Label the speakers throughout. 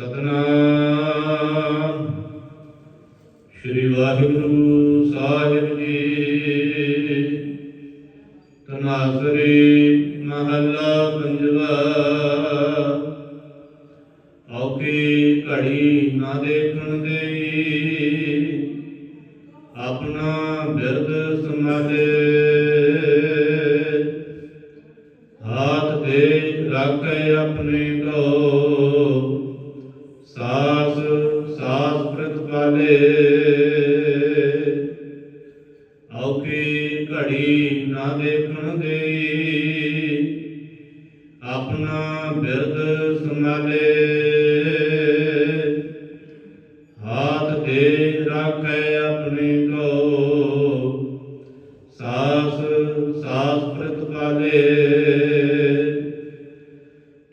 Speaker 1: ਸਤਨਾਮ ਸ੍ਰੀ ਵਾਹਿਗੁਰੂ ਸਾਹਿਬ ਜੀ। ਤਨਾਸਰੀ ਮਹੱਲਾ ਪੰਜਵਾ। ਔਕੀ ਘੜੀ ਨਾ ਦੇਖਣ ਦੇਈ। ਆਪਣਾ ਬਿਰਦ ਸਮਾਲੇ ਹਾਥ ਦੇ ਰੱਖ ਆਪਣੇ ਕੋ।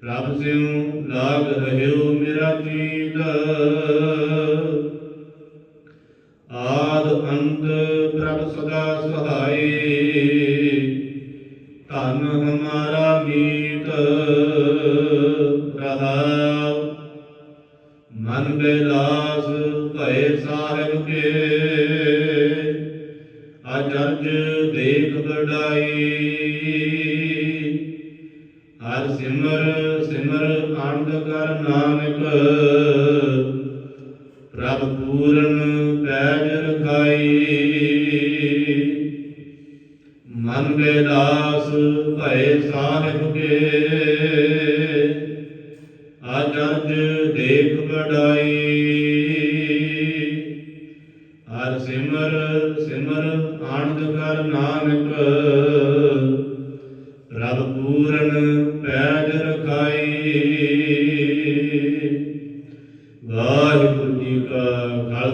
Speaker 1: ਪ੍ਰਭ ਸਿਉ ਲਾਗ ਰਹਿਓ ਮੇਰਾ ਜੀ। ਆਦ ਅੰਤ ਪ੍ਰਭ ਸਦਾ ਸਹਾਈ। ਧਨ ਹਮਾਰਾ ਮੀਤ ਰਹਾਉ ਮਨ ਬੇਲਾਸ ਭਏ ਸਾਹਿਬ ਕੇ। ਅਜਰਜ ਦੇਖ ਬੜਾਈ ਹਰ ਸਿਮਰ ਸਿਮਰ ਆਨੰਦ ਕਰ ਨਾਨਕ। ਪ੍ਰਭ ਪੂਰਨ ਪੈਜ ਰਖਾਈ। ਮਨ ਬੇਦਾਸ ਭਏ ਸਾਹਿਬ ਕੇ। ਅਜਰਜ ਦੇਖ ਬੜਾਈ ਹਰ ਸਿਮਰ ਸਿਮਰ ਆਨੰਦ ਕਰ ਨਾਨਕ। ਪ੍ਰਭ ਪੂਰਨ ਪੈਜ ਰਖਾਈ। ਵਾਹਿਗੁਰੂ